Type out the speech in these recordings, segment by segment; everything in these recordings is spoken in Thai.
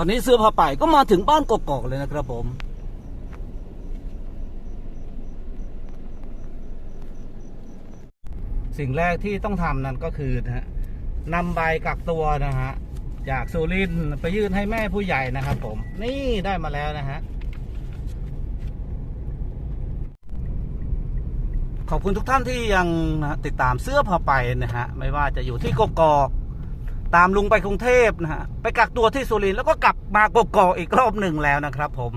อนนี้เสื้อผ้าไปก็มาถึงบ้านกกอกเลยนะครับผม สิ่งแรกที่ต้องทำนั่นก็คือนะฮะนำใบกักตัวนะฮะจากสุรินไปยื่นให้แม่ผู้ใหญ่นะครับผม นี่ได้มาแล้วนะฮะขอบคุณทุกท่านที่ยังนะติดตามเสื้อผ้าไปนะฮะ ไม่ว่าจะอยู่ที่กกอก ตามลุงไปกรุงเทพนะฮะไปกักตัวที่สุรินทร์แล้วก็กลับมากกอกอีกรอบหนึ่งแล้วนะครับผม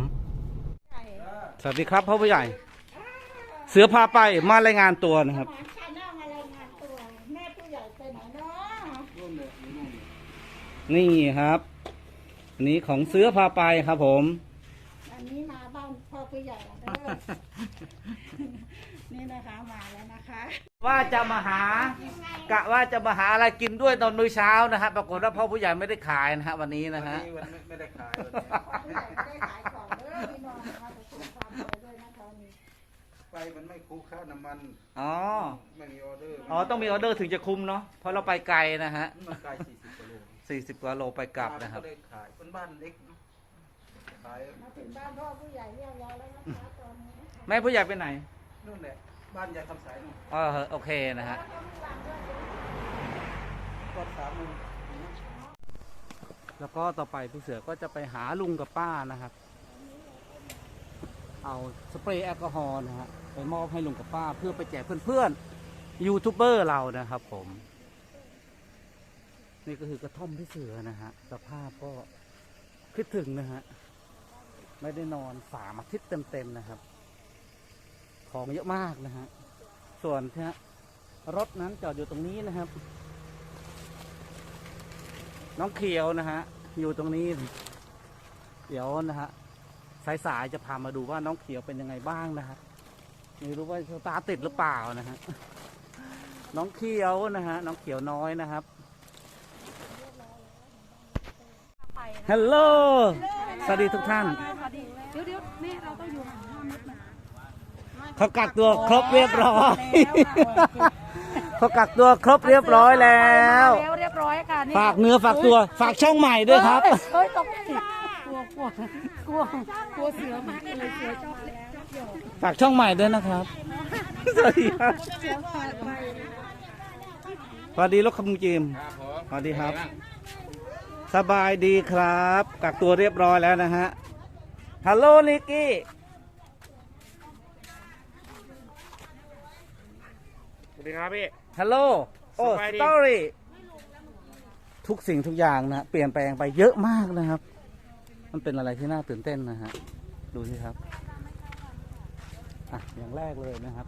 สวัสดีครับพ่อผู้ใหญ่ เสือพาไปมารายงานตัวนะครับนี่ครับ อันนี้ของเสือพาไปครับผม อันนี้มาบ้านพ่อผู้ใหญ่แล้วเด้อ นี่นะคะมาแล้วนะคะว่าจะมาหากะว่าจะมาหาอะไรกินด้วยตอนมื้อเช้านะฮะปรากฏว่าพ่อผู้ใหญ่ไม่ได้ขายนะฮะวันนี้นะฮะ วันนี้ไม่ได้ขายวันนี้พ่อผู้ใหญ่ได้ขายของเด้อพี่น้องนะคะประสบความสำเร็จด้วยนะคะนี่ไฟมันไม่คุ้มค่าน้ำมันอ๋อ ไม่มีออเดอร์อ๋อต้องมีออเดอร์ถึงจะคุ้มเนาะเพราะเราไปไกลนะฮะมันไกล40กิโล40กว่าโลไปกลับนะครับ ก็เลยขายเป็นบ้านเล็กเนอะขาย มาถึงบ้านพ่อผู้ใหญ่เรียบร้อยแล้วนะคะตอนนี้นะคะแม่ผู้ใหญ่ไปไหนนู่นแหละบ้านยายคำสายนู่นอ๋อโอเคนะฮะก็สามโมงแล้วก็ต่อไปพี่เสือก็จะไปหาลุงกับป้านะครับ เอาสเปรย์แอลกอฮอล์นะฮะไปมอบให้ลุงกับป้าเพื่อไปแจกเพื่อนๆยูทูบเบอร์เรานะครับ ผม นี่ก็คือกระท่อมพี่เสือนะฮะสภาพก็คิดถึงนะฮะ ไม่ได้นอนสามอาทิตย์เต็มๆนะครับ ของเยอะมากนะฮะ ส่วนที่ฮะรถนั้นจอดอยู่ตรงนี้นะครับ น้องเขียวนะฮะ อยู่ตรงนี้ เดี๋ยวนะฮะสายๆจะพามาดูว่าน้องเขียวเป็นยังไงบ้างนะครับไม่รู้ว่าสตาร์ทติดหรือเปล่านะฮะ น้องเขียวนะฮะ น้องเขียวน้อยนะครับฮัลโหล สวัสดีทุกท่าน เดี๋ยวเดี๋ยวแม่เราต้องอยู่ห่างห้าเมตรนะเขากักตัวครบเรียบร้อยเขากักตัวครบเรียบร้อยแล้ว แล้วเรียบร้อยค่ะนี่ฝากเนื้อฝากตัวฝากช่องใหม่ด้วยครับ เฮ้ยตกใจกลัวกลัวกลัวกลัวเสือมากเลยเสือชอบเล็กชอบหยอกฝากช่องใหม่ด้วยนะครับ สวัสดีครับ เสือพาไปสวัสดีลูกคำจิมครับผมสวัสดีครับ สบายดีครับ กักตัวเรียบร้อยแล้วนะฮะ ฮัลโหลนิกกี้ สวัสดีครับพี่ ฮัลโหล โอ้สบายสดี ตอรี่ ทุกสิ่งทุกอย่างนะ เปลี่ยนแปลงไปเยอะมากนะครับ มันเป็นอะไรที่น่าตื่นเต้นนะฮะ ดูสิครับ อะ อย่างแรกเลยนะครับ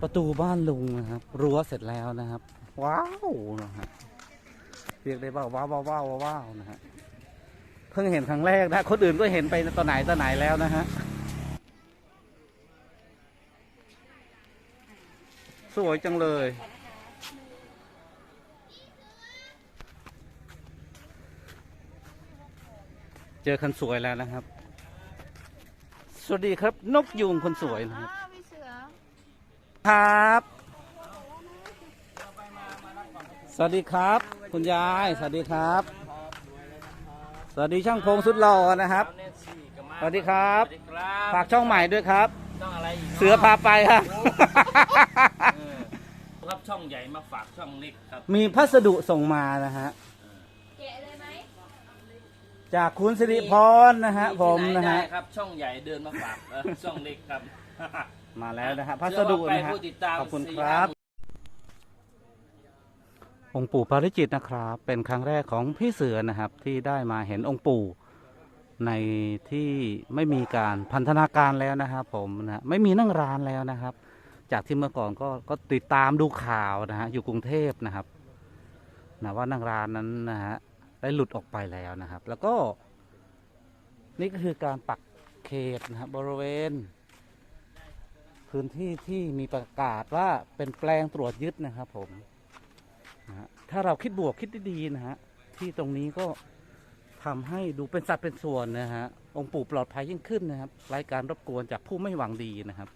ประตูบ้านลุงนะครับ รั้วเสร็จแล้วนะครับ ว้าวนะฮะ เรียกได้ว่าว้าวว้าวว้าวว้าวนะฮะ เพิ่งเห็นครั้งแรกนะคนอื่นก็เห็นไปตอนไหนตอนไหนแล้วนะฮะสวยจังเลย เจอคันสวยแล้วนะครับ สวัสดีครับ นกยูงคนสวยนะครับพี่เสือครับ สวัสดีครับ คุณยาย สวัสดีครับ วัสดีช่างพงสุดหล่อนะครับ สวัสดีครับ ฝากช่องใหม่ด้วยครับช่องอะไรอีกเสือพาไปครับรับช่องใหญ่มาฝากช่องเล็กครับ มีพัสดุส่งมานะฮะจากคุณสิริพรนะฮะ ผมนะฮะ ที่ไหได้ครับ ช่องใหญ่เดินมาฝากเออช่องเล็กครับมาแล้วนะฮะพัสดุนะเชื่อว่าฮะไปผู้ติดตามขอบคุณสี่ครับห้า องค์ปู่ปาริจิตนะครับ เป็นครั้งแรกของพี่เสือนะครับที่ได้มาเห็นองค์ปู่ในที่ไม่มีการพันธนาการแล้วนะครับ ผมนะฮะไม่มีนั่งร้านแล้วนะครับ จากที่เมื่อก่อนก็ก็ติดตามดูข่าวนะฮะอยู่กรุงเทพนะครับนะว่านั่งร้านนั้นนะฮะได้หลุดออกไปแล้วนะครับ แล้วก็นี่ก็คือการปักเขตนะครับบริเวณ พื้นที่ที่มีประกาศว่าเป็นแปลงตรวจยึดนะครับผม นะฮะถ้าเราคิดบวกคิดดีๆนะฮะที่ตรงนี้ก็ทำให้ดูเป็นสัดเป็นส่วนนะฮะองค์ปู่ปลอดภัยยิ่งขึ้นนะครับรายการรบกวนจากผู้ไม่หวังดีนะครับ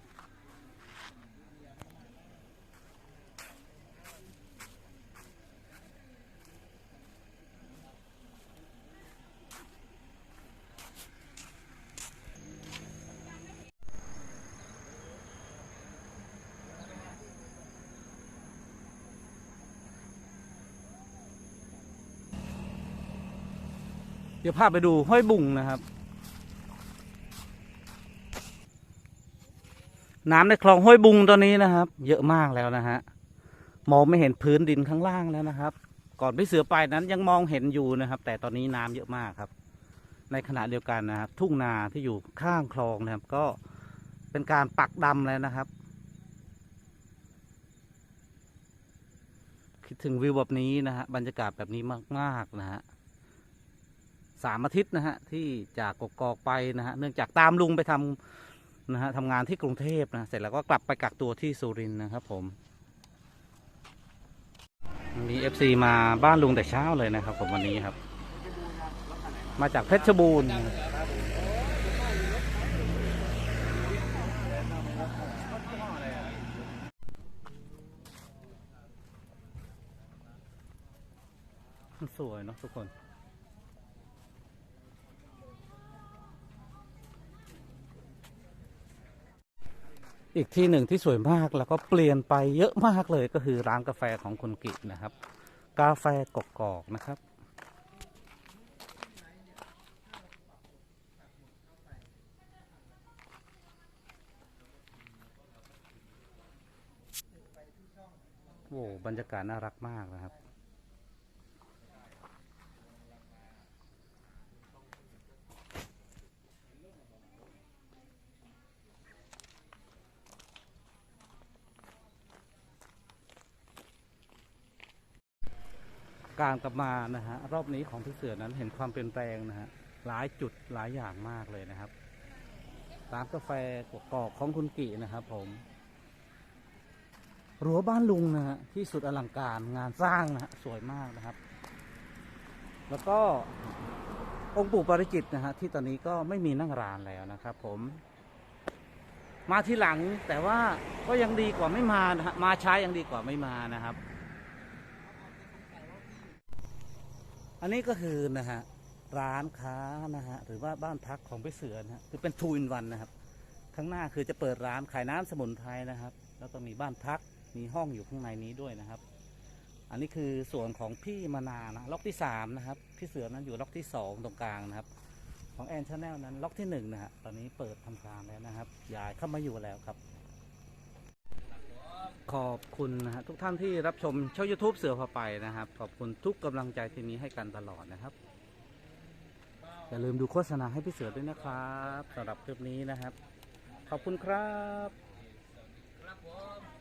เดี๋ยวพาไปดูห้วยบุ่งนะครับ น้ำในคลองห้วยบุงตอนนี้นะครับ เยอะมากแล้วนะฮะมองไม่เห็นพื้นดินข้างล่างแล้วนะครับ ก่อนพี่เสือไปนั้นยังมองเห็นอยู่นะครับ แต่ตอนนี้น้ำเยอะมากครับ ในขณะเดียวกันนะครับ ทุ่งนาที่อยู่ข้างคลองนะครับ ก็เป็นการปักดำแล้วนะครับ คิดถึงวิวแบบนี้นะฮะบรรยากาศแบบนี้มากๆนะฮะ สามอาทิตย์นะฮะที่จากกกอกไปนะฮะเนื่องจากตามลุงไปทำนะฮะทำงานที่กรุงเทพนะเสร็จแล้วก็กลับไปกักตัวที่สุรินทร์นะครับผมวันนี้เอฟซีมาบ้านลุงแต่เช้าเลยนะครับผมวันนี้ครับ มาจากเพชรบูรณ์สวยเนาะทุกคน อีกที่หนึ่งที่สวยมากแล้วก็เปลี่ยนไปเยอะมากเลยก็คือร้านกาแฟของคุณกินะครับ กาแฟกกอกๆนะครับ โอ้บรรยากาศน่ารักมากนะครับ การกลับมานะฮะรอบนี้ของพี่เสือนั้นเห็นความเปลี่ยนแปลงนะฮะหลายจุดหลายอย่างมากเลยนะครับร้านกาแฟกกอกของคุณกินะครับผมรั้วบ้านลุงนะฮะที่สุดอลังการงานสร้างนะฮะสวยมากนะครับ แล้วก็องค์ปู่ปริจิตนะฮะที่ตอนนี้ก็ไม่มีนั่งร้านแล้วนะครับ ผม มาที่หลังแต่ว่าก็ยังดีกว่าไม่มานะฮะมาช้ายังดีกว่าไม่มานะครับ อันนี้ก็คือนะฮะร้านค้านะฮะหรือว่าบ้านพักของพี่เสือนะฮะคือเป็นทูอินวันนะครับ ข้างหน้าคือจะเปิดร้านขายน้ำสมุนไพรนะครับ แล้วก็มีบ้านพักมีห้องอยู่ข้างในนี้ด้วยนะครับ อันนี้คือส่วนของพี่มานานะล็อกที่สามนะครับพี่เสือนั้นอยู่ล็อกที่สองตรงกลางนะครับ ของแอนชาแนลนั้นล็อกที่หนึ่งนะฮะตอนนี้เปิดทำการแล้วนะครับย้ายเข้ามาอยู่แล้วครับ ขอบคุณนะฮะทุกท่านที่รับชมช่อง YouTube เสือพาไปนะครับ ขอบคุณทุกกำลังใจที่มีให้กันตลอดนะครับอย่าลืมดูโฆษณาให้พี่เสือด้วยนะครับสำหรับคลิปนี้นะครับ ขอบคุณครับครับผม